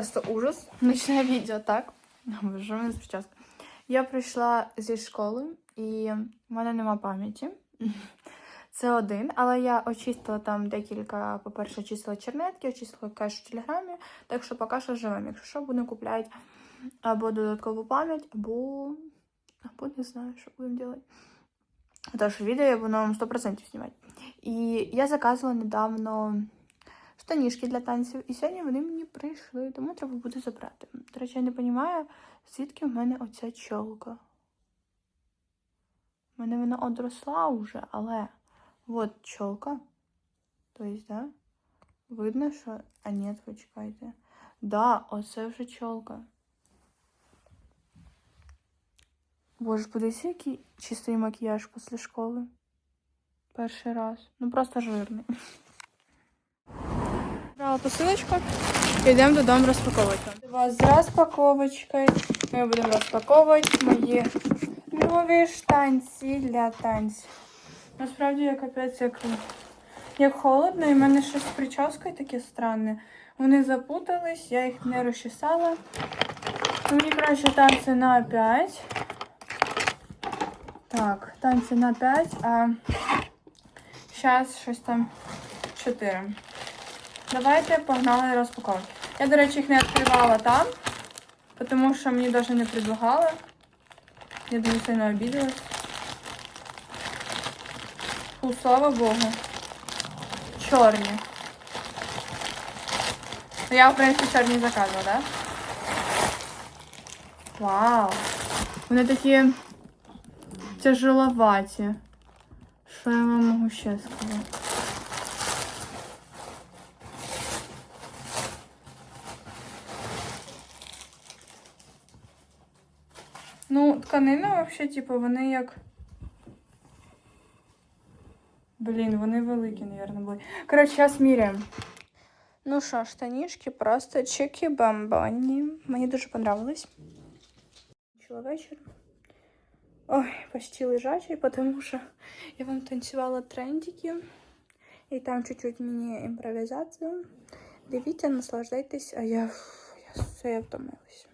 Просто ужас. Ночне відео, так? Боже, мене спочатку. Я прийшла зі школи, і в мене нема пам'яті. Це один, але я очистила там декілька, по-перше, очистила чернетки, очистила кеш в телеграмі, так що поки що живемо. Якщо що, будемо купляти або додаткову пам'ять, або, або не знаю, що будемо робити. Тож відео я буду вам 100% знімати. І я заказувала недавно штанішки для танців, і сьогодні вони мені прийшли, тому треба буде забрати. До речі, я не розумію, звідки в мене оця чолка. У мене вона одросла вже, але от чолка. Тобто, да? Видно, що. А ні, почекайте. Да, оце вже чолка. Боже, подивіться, який чистий макіяж після школи. Перший раз. Ну просто жирний. Брала посилочку і йдемо додому розпаковувати. У вас з розпаковочкою. Ми будемо розпаковувати мої нові штанці для танців. Насправді я капець як, як холодно, і в мене щось з прическою таке странне. Вони запутались, я їх не розчесала. Мені краще танці на 5. Так, танці на 5, а зараз щось там 4. Давайте погнали розпаковувати. Я, до речі, їх не відкривала там, тому що мені навіть не предлагали. Я дуже сильно обідалась. Фу, слава Богу. Чорні. Ну, Я, в принципі, чорні заказувала, так? Да? Вау! Вони такі тяжеловаті. Що я вам можу ще сказати? Ну, тканина взагалі, типу, вони як. Блін, вони великі, мабуть, були. Коротше, зараз міряємо. Ну що, штанішки просто чики-бамбані. Мені дуже понравилось. Чула вечір. Ой, почти лежачий, потому що я вам танцювала трендики. І там чуть-чуть мені імпровізацію. Дивіться, наслаждайтесь, а я, я я втомилась.